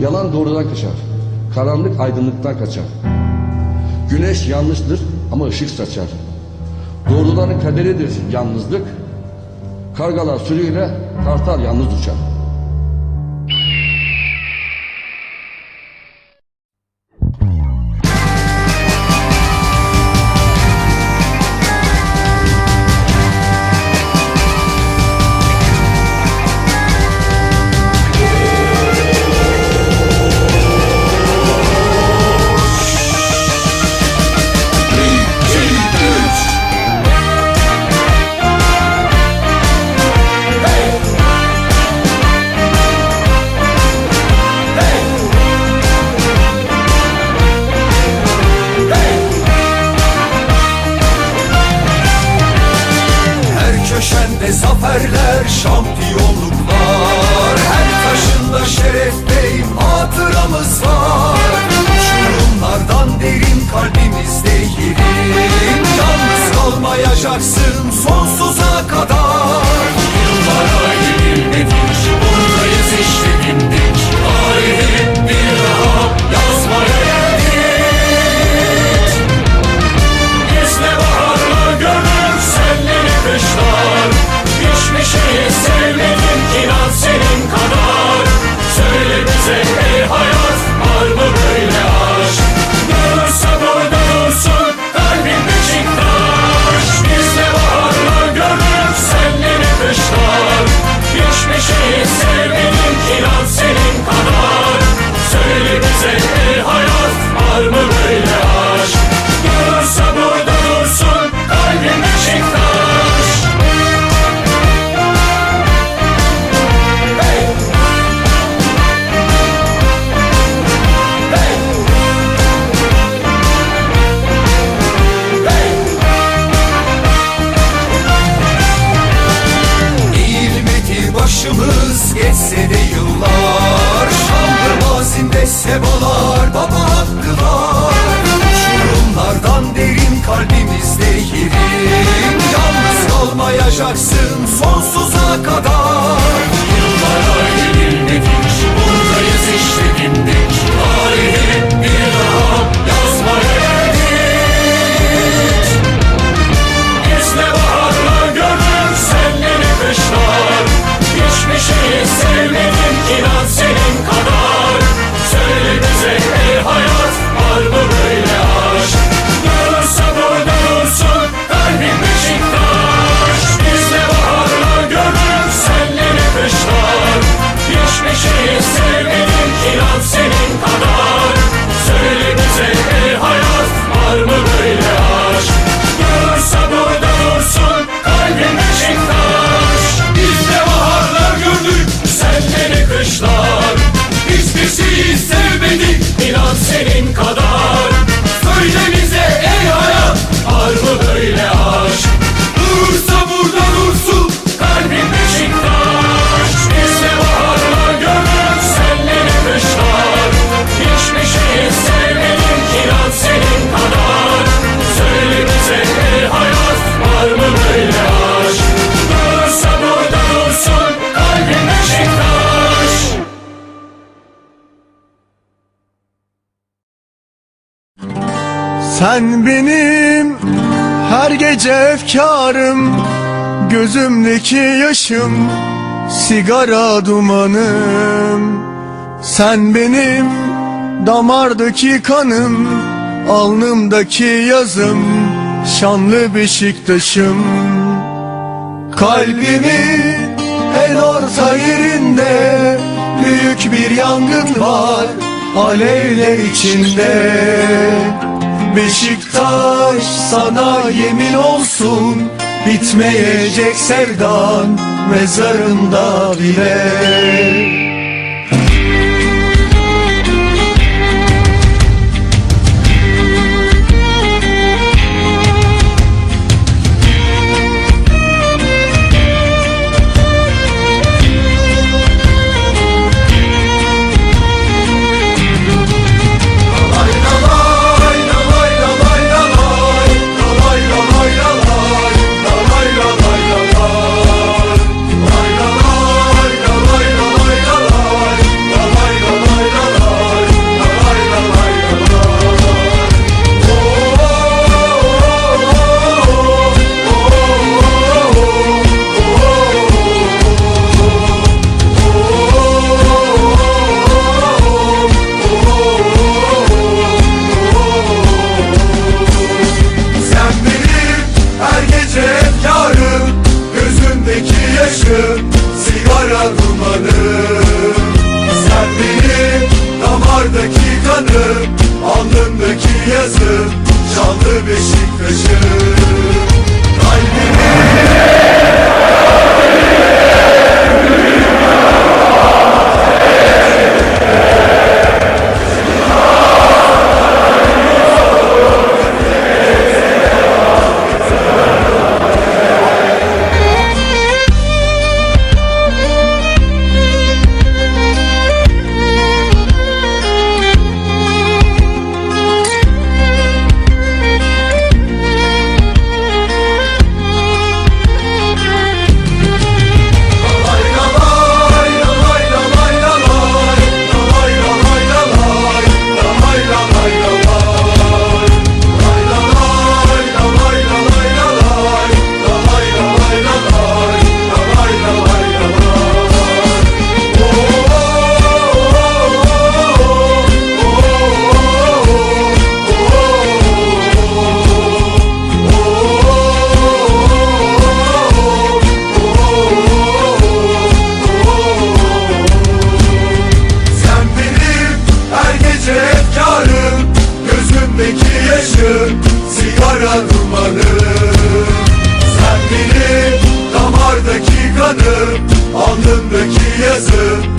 Yalan doğrudan kaçar. Karanlık aydınlıktan kaçar. Güneş yanlıştır ama ışık saçar. Doğruların kaderidir yalnızlık. Kargalar sürüyle kartal yalnız uçar. Essebalar baba hakkı var. Şurumlardan derin kalbimizde yerin Yalnız kalmayacaksın sonsuza kadar. yanlışlar Hiçbir şey sevmedik inan senin kadar. Sen benim her gece efkarım Gözümdeki yaşım sigara dumanım. Sen benim damardaki kanım Alnımdaki yazım şanlı Beşiktaş'ım. Kalbimi en orta yerinde Büyük bir yangın var alevler içinde. Beşiktaş sana yemin olsun Bitmeyecek sevdan mezarında bile. Sen benim damardaki kanım Alnımdaki yazım Çaldı Beşiktaş'ım kızım